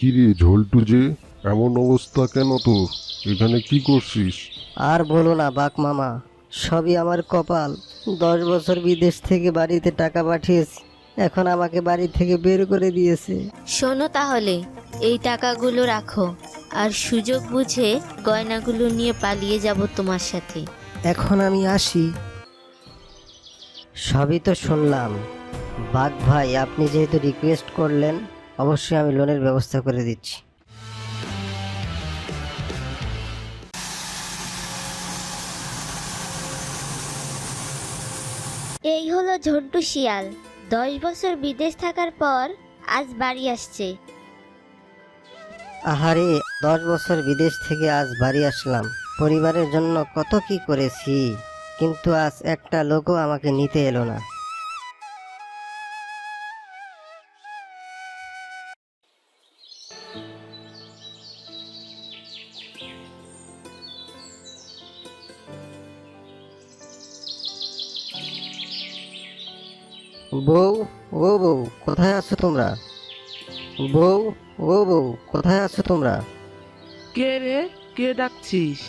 কি রে ঝোলটু যে এমন অবস্থা কেন তোর? এখানে কি করছিস? আর বলো না বাক মামা। সবই আমার কপাল। দশ বছর বিদেশ থেকে বাড়িতে টাকা পাঠিয়েছি। এখন আমাকে বাড়ি থেকে বের করে দিয়েছে। শোনো তাহলে এই টাকাগুলো রাখো। আর সুযোগ বুঝে গয়নাগুলো নিয়ে পালিয়ে যাব তোমার সাথে। এখন আমি আসি। সবই তো শুনলাম। বাঘ ভাই আপনি যেহেতু রিকোয়েস্ট করলেন অবশ্যই আমি লোনের ব্যবস্থা করে দিচ্ছি। এই হলো ঝন্টু শিয়াল। দশ বছর বিদেশ থাকার পর আজ বাড়ি আসছে। আহারে দশ বছর বিদেশ থেকে আজ বাড়ি আসলাম। পরিবারের জন্য কত কি করেছি কিন্তু আজ একটা লোকও আমাকে নিতে এলো না। বউ ও বউ কোথায় আছো তোমরা? বউ ও বউ কোথায় আছো তোমরা? কে রে? কে ডাকছিস?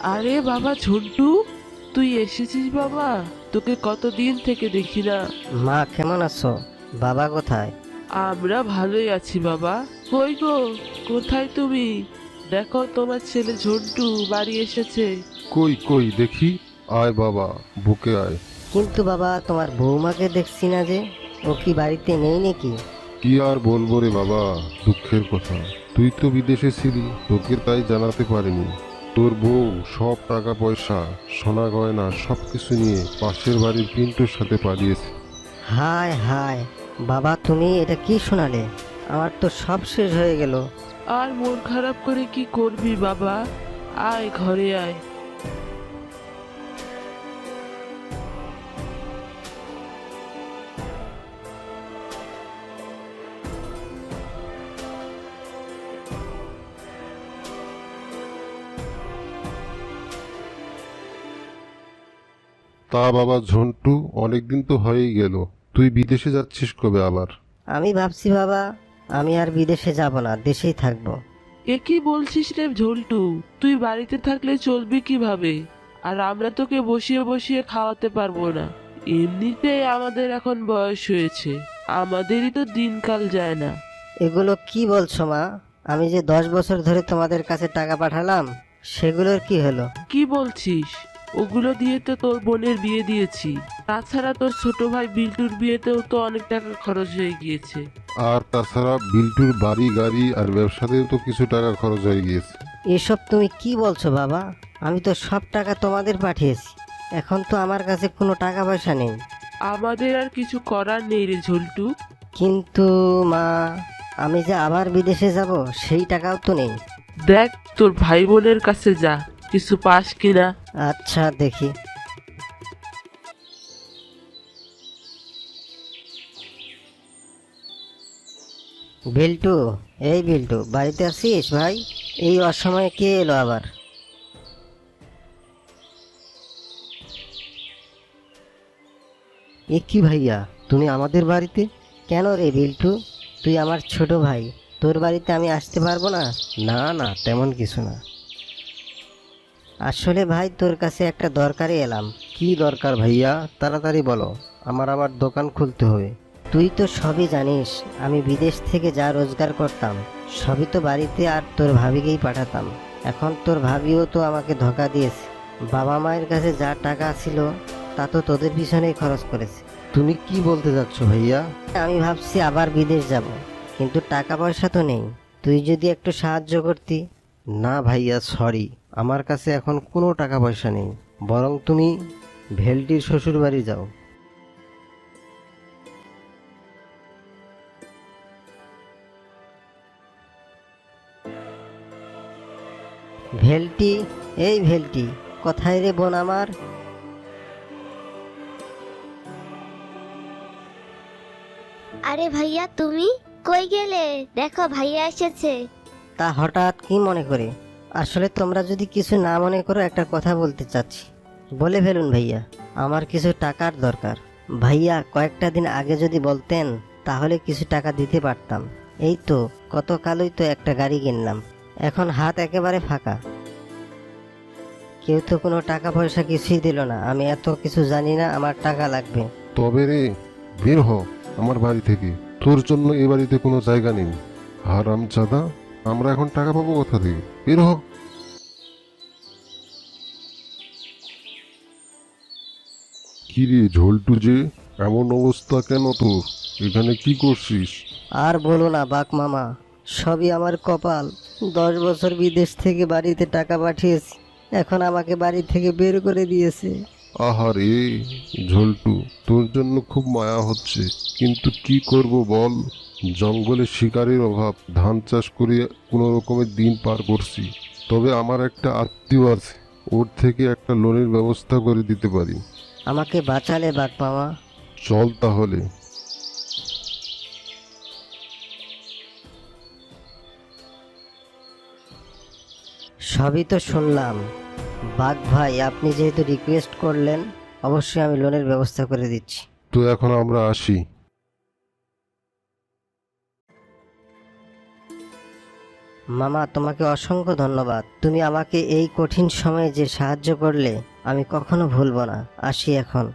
আরে বাবা ঝন্টু তুই এসেছিস বাবা? তোকে কতদিন থেকে দেখি না। মা কেমন আছো? বাবা কোথায়? আমরা ভালোই আছি বাবা। কই গো? কোথায় তুমি? দেখো তোমার ছেলে ঝন্টু বাড়ি এসেছে। কই কই দেখি। আয় বাবা বুকে আয়। কিন্তু বাবা তোমার বৌমাকে দেখছি না যে ও কি বাড়িতে নেই নাকি? কি আর বলব রে বাবা দুঃখের কথা। তুই তো বিদেশে ছিলি তোকে তাই জানাতে পারিনি। তোর বউ সব টাকা পয়সা সোনা গয়না সব কিছু নিয়ে পাশের বাড়ির পিন্টুর সাথে পালিয়েছে। হায় হায় বাবা তুমি এটা কি শোনালে? আমার তো সব শেষ হয়ে গেল। আর মন খারাপ করে কি করবি বাবা? আয় ঘরে আয়। তা বাবা ঝন্টু অনেকদিন তো হয়েই গেল। তুই বিদেশে যাচ্ছিস কবে আবার? আমি ভাবছি বাবা আমি আর বিদেশে যাব না দেশেই থাকব। এ কি বলছিস রে ঝোলটু তুই বাড়িতে থাকলে চলবি কীভাবে? আর আমরা তোকে বসিয়ে বসিয়ে খাওয়াতে পারব না। এমনিতেই আমাদের এখন বয়স হয়েছে। আমাদেরই তো দিনকাল যায় না। এগুলো কি বলছো মা? আমি যে দশ বছর ধরে তোমাদের কাছে টাকা পাঠালাম সেগুলোর কি হলো? কি বলছিস? ওগুলো দিয়ে তো তোর বোনের বিয়ে দিয়েছি। তাছাড়া তোর ছোট ভাই বিল্টুর বিয়েতেও তো অনেক টাকা খরচ হয়ে গিয়েছে। আর তাছাড়া বিল্টুর বাড়ি গাড়ি আর ব্যবসাতেও তো কিছু টাকা খরচ হয়ে গিয়েছে। এসব তুমি কি বলছো বাবা? আমি তো সব টাকা তোমাদের পাঠিয়েছি। এখন তো আমার কাছে কোনো টাকা পয়সা নেই। আমাদের আর কিছু করার নেই রে ঝুলটু। কিন্তু মা আমি যে আবার বিদেশে যাব সেই টাকাও তো নেই। দেখ তোর ভাই বোনের কাছে যা। কিছু পাস কিনা। আচ্ছা দেখি। বিল্টু, এই বিল্টু, বাড়িতে আছিস ভাই? এই অসময়ে কে এলো আবার? এ কি ভাইয়া, তুমি আমাদের বাড়িতে? কেন রে বিল্টু? তুই আমার ছোট ভাই, তোর বাড়িতে আমি আসতে পারব না? না না, তেমন কিছু না। আসলে ভাই তোর কাছে একটা দরকারে এলাম। কি দরকার ভাইয়া? তাড়াতাড়ি বলো। আমার আবার দোকান খুলতে হবে। তুই তো সবই জানিস আমি বিদেশ থেকে যা রোজগার করতাম সবই তো বাড়িতে আর তোর ভাবিকেই পাঠাতাম। এখন তোর ভাবিও তো আমাকে ধোকা দিয়েছে। বাবা মায়ের কাছে যা টাকা ছিল তা তো তোদের পিছনেই খরচ করেছে। তুমি কি বলতে যাচ্ছ ভাইয়া? আমি ভাবছি আবার বিদেশ যাব কিন্তু টাকা পয়সা তো নেই। তুই যদি একটু সাহায্য করতি। না ভাইয়া সরি। আমার কাছে এখন কোনো টাকা পয়সা নেই বরং তুমি ভেলটির শ্বশুর বাড়ি যাও। ভেলটি এই ভেলটি কোথায় রে বোন আমার? আরে ভাইয়া তুমি কই গেলে? দেখো ভাইয়া এসেছে। তা হঠাৎ কি মনে করে? আসলে তোমরা যদি কিছু না মনে করো, একটা কথা বলতে চাচ্ছি। বলে ফেলুন ভাইয়া, আমার কিছু টাকার দরকার। ভাইয়া, কয়েকটা দিন আগে যদি বলতেন, তাহলে কিছু টাকা দিতে পারতাম। এই তো গতকালই তো একটা গাড়ি কিনলাম। এখন হাত একেবারে ফাঁকা। কেউ তো কোনো টাকা পয়সা কিছুই দিল না। আমি এত কিছু জানি না, আমার টাকা লাগবে। তবে রে, বের হ আমার বাড়ি থেকে। তোর জন্য এ বাড়িতে কোনো জায়গা নেই। হারাম চাঁদা আমরা এখন টাকা পাবো কোথা থেকে? বের হ কি রে ঝোলটু যে এমন অবস্থা কেন তোর? এখানে কি করছিস? আর বলো না বাক মামা সবই আমার কপাল। দশ বছর বিদেশ থেকে বাড়িতে টাকা পাঠিয়েছি এখন আমাকে বাড়ি থেকে বের করে দিয়েছে। আহারে ঝোলটু তোর জন্য খুব মায়া হচ্ছে কিন্তু কি করব বল? জঙ্গলে শিকারের অভাব ধান চাষ করে কোনো রকমের দিন পার করছি। তবে আমার একটা আত্মীয় আছে ওর থেকে একটা লোনের ব্যবস্থা করে দিতে পারি। আমাকে বাঁচালে বাক মামা চল তাহলে। সবই তো শুনলাম। বাঘ ভাই আপনি যেহেতু রিকোয়েস্ট করলেন অবশ্যই আমি লোনের ব্যবস্থা করে দিচ্ছি। তো এখন আমরা আসি। মামা, তোমাকে অসংখ্য ধন্যবাদ। তুমি আমাকে এই কঠিন সময়ে যে সাহায্য করলে, আমি কখনো ভুলবো না। আসি এখন।